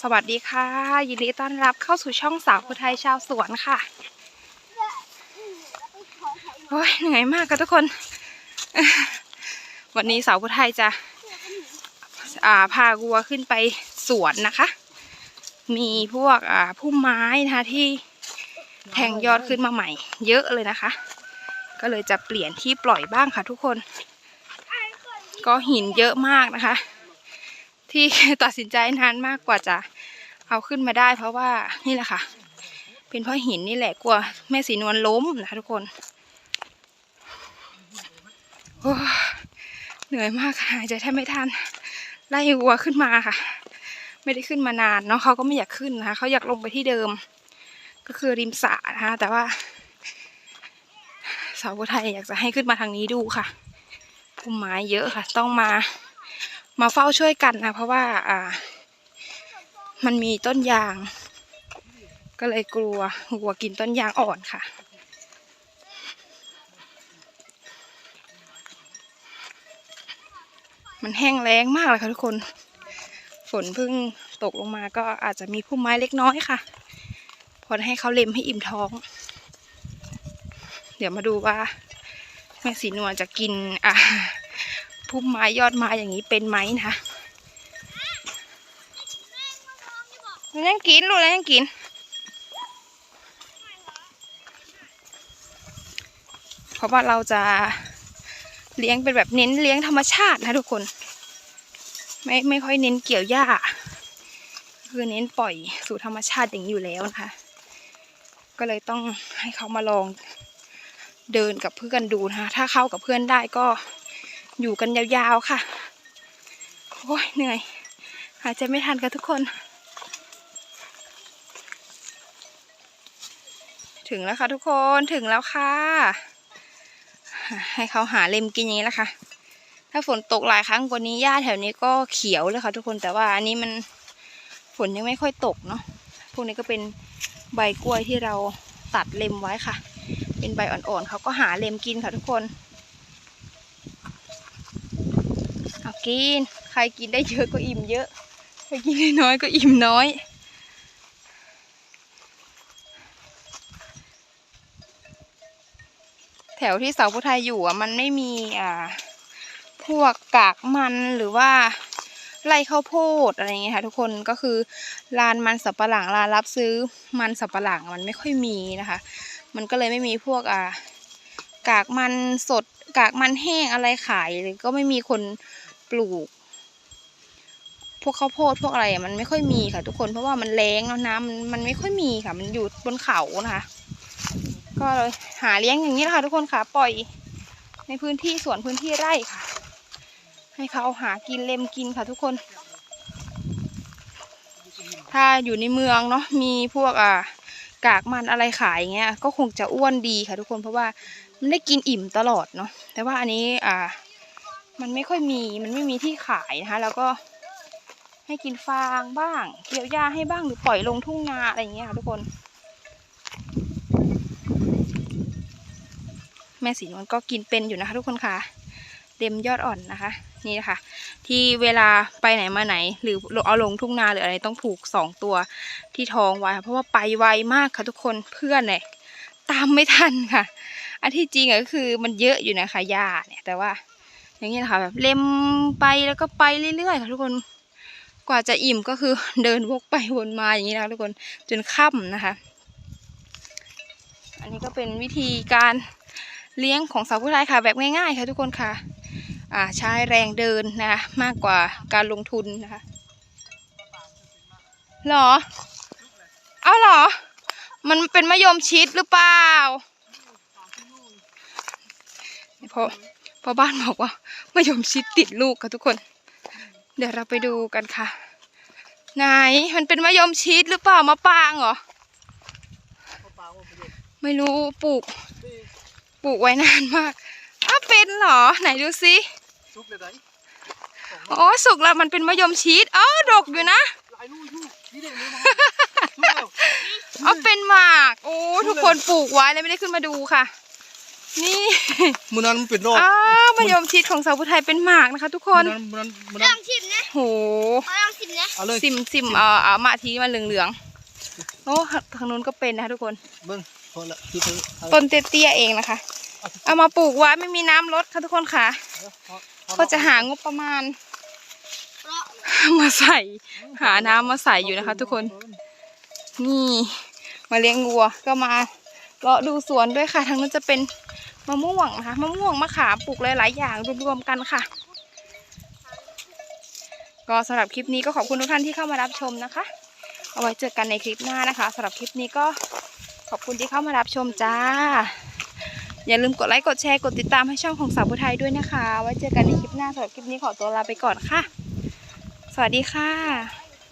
สวัสดีค่ะ ยินดีต้อนรับเข้าสู่ช่องสาวผู้ไทยชาวสวนค่ะโอ้ยเหนื่อยมากค่ะทุกคน วันนี้สาวผู้ไทยจะอ่าพาวัวขึ้นไปสวนนะคะ มีพวกอ่าพุ่มไม้นะคะที่แทงยอดขึ้นมาใหม่ เยอะเลยนะคะ ก็เลยจะเปลี่ยนที่ปล่อยบ้างค่ะทุกคน ก็หินเยอะมากนะคะ ที่ตัดสินใจนานมากกว่าจะเอาขึ้นมาได้ เพราะว่านี่แหละค่ะ เป็นเพราะหินนี่แหละกลัวแม่สีนวลล้มนะคะทุกคนโอ้เหนื่อยมากหายใจแทบไม่ทันไล่วัวขึ้นมาค่ะ ไม่ได้ขึ้นมานานเนาะเขาก็ไม่อยากขึ้นนะคะเขาอยากลงไปที่เดิม ก็คือริมสระนะคะแต่ว่าสาวไทยอยากจะให้ขึ้นมาทางนี้ดูค่ะพุ่มไม้เยอะค่ะ ต้องมา มาเฝ้าช่วยกันนะเพราะว่าอ่า มันมีต้นยาง ก็เลยกลัววัวกินต้นยางอ่อนค่ะ มันแห้งแล้งมากเลยค่ะทุกคน ฝนเพิ่งตกลงมาก็อาจจะมีพุ่มไม้เล็กน้อยค่ะ พอให้เขาเล็มให้อิ่มท้อง เดี๋ยวมาดูว่าแม่สีนวลจะกินอ่า พุ่มไม้ยอดไม้อย่างนี้เป็นไหมนะคะมันยังกินลูกแล้วยังกิน เพราะว่าเราจะเลี้ยงเป็นแบบเน้นเลี้ยงธรรมชาตินะทุกคน ไม่ไม่ค่อยเน้นเกี่ยวหญ้า คือเน้นปล่อยสู่ธรรมชาติอย่างอยู่แล้วนะคะ ก็เลยต้องให้เขามาลองเดินกับเพื่อนดูนะคะถ้าเข้ากับเพื่อนได้ก็ อยู่กันยาวๆค่ะ โอ้ยเหนื่อย หายใจไม่ทันกันทุกคน ถึงแล้วค่ะทุกคนถึงแล้วค่ะ ให้เขาหาเล็มกินอย่างนี้แหละค่ะ ถ้าฝนตกหลายครั้งกว่านี้หญ้าแถวนี้ก็เขียวเลยค่ะทุกคนแต่ว่าอันนี้มันฝนยังไม่ค่อยตกเนาะพวกนี้ก็เป็นใบกล้วยที่เราตัดเล็มไว้ค่ะ เป็นใบอ่อนๆเขาก็หาเล็มกินค่ะทุกคน เอา กิน ใครกินได้เยอะก็อิ่มเยอะ ใครกินได้น้อยก็อิ่มน้อย แถวที่เสาพุทธายอยู่อะมันไม่มีอ่า พวกกากมันหรือว่าไร่ข้าวโพดอะไรอย่างเงี้ยค่ะทุกคนก็คือลานมันสับปะหลังลานรับซื้อมันสับปะหลังมันไม่ค่อยมีนะคะ มันก็เลยไม่มีพวกอ่ากากมันสดกากมันแห้งอะไรขายหรือก็ไม่มีคน ปลูก พวกข้าวโพดพวกอะไรมันไม่ค่อยมีค่ะทุกคนเพราะว่ามันแรงแล้วน้ำมันมันไม่ค่อยมีค่ะ มันอยู่บนเขานะคะก็เลยหาเลี้ยงอย่างนี้แหละค่ะทุกคนค่ะปล่อยในพื้นที่สวนพื้นที่ไร่ค่ะ ให้เขาหากินเล็มกินค่ะทุกคน ถ้าอยู่ในเมืองเนาะมีพวกอ่ากากมันอะไรขายอย่างเงี้ยก็คงจะอ้วนดีค่ะทุกคนเพราะว่ามันได้กินอิ่มตลอดเนาะแต่ว่าอันนี้อ่า มันไม่ค่อยมีมันไม่มีที่ขายนะคะ แล้วก็ให้กินฟางบ้าง เกี่ยวหญ้าให้บ้างหรือปล่อยลงทุ่งนาอะไรอย่างเงี้ยค่ะทุกคน แม่สีนวลก็กินเป็นอยู่นะคะ ทุกคนค่ะเต็มยอดอ่อนนะคะ นี่นะคะที่เวลาไปไหนมาไหน หรือเอาลงทุ่งนาหรืออะไรต้องผูกสองตัวที่ท้องไว้ค่ะเพราะว่าไปไวมากค่ะทุกคนเพื่อนเนี่ยตามไม่ทันค่ะ อันที่จริงก็คือมันเยอะอยู่นะคะหญ้าเนี่ยแต่ว่า อย่างนี้นะคะแบบเล็มไปแล้วก็ไปเรื่อยๆค่ะทุกคนกว่าจะอิ่มก็คือเดินวกไปวนมาอย่างนี้นะคะทุกคนจนค่ำนะคะ อันนี้ก็เป็นวิธีการเลี้ยงของสาวผู้ไทยค่ะ แบบง่ายๆค่ะทุกคนค่ะอ่าใช้แรงเดินนะคะมากกว่าการลงทุนนะคะหรอ เอาหรอ มันเป็นมะยมชิดหรือเปล่าเพราะ พราะบ้านบอกว่ามะยมชิดติดลูกค่ะทุกคน เดี๋ยวเราไปดูกันค่ะ ไหนมันเป็นมะยมชิดหรือเปล่ามะปรางเหรอไม่รู้ปลูก ปลูกไว้นานมากอ้าวเป็นเหรอ ไหนดูซิซุกเลยไหนอ๋อสุกแล้วมันเป็นมะยมชีสอ๋อดกอยู่นะหลายลูกอยู่นี่เด็กเลยนะซุกแล้วอ๋อเป็นหมาก โอ้ทุกคนปลูกไว้แล้วไม่ได้ขึ้นมาดูค่ะ นี่มันนั้นมันเป็นรอดอ้าวมะยมชีสของสาวผู้ไทยเป็นหมากนะคะ ทุกคมันนนั้นมันนั้นมันลนั้อนงชิมนะโหขอลองชิมนะนะเอาเลยซิมซิมเอ่อเอามาทีมันเหลืองๆโอ้ทางนู้นก็เป็นนะคะทุกคน เบิ้งพอละคือเพิ่งเอาต้นเตี้ยๆเองนะคะ เอามาปลูกไว้ไม่มีน้ำลดค่ะทุกคนค่ะ พอพอก็จะหางบประมาณมาใส่ หาน้ำมาใส่อยู่นะคะ ทุกคน นี่ มาเลี้ยงวัวก็มาเลาะดูสวนด้วยค่ะทางนู้นจะเป็น มะม่วงนะคะมะม่วงมะขามปลูกหลายๆอย่างรวมๆกันค่ะ ก็สำหรับคลิปนี้ก็ขอบคุณทุกท่านที่เข้ามารับชมนะคะ เอาไว้เจอกันในคลิปหน้านะคะสำหรับคลิปนี้ก็ขอบคุณที่เข้ามารับชมจ้า อย่าลืมกดไลค์กดแชร์กดติดตามให้ช่องของสาวผู้ไทยด้วยนะคะ ไว้เจอกันในคลิปหน้าสำหรับคลิปนี้ขอตัวลาไปก่อนค่ะ สวัสดีค่ะ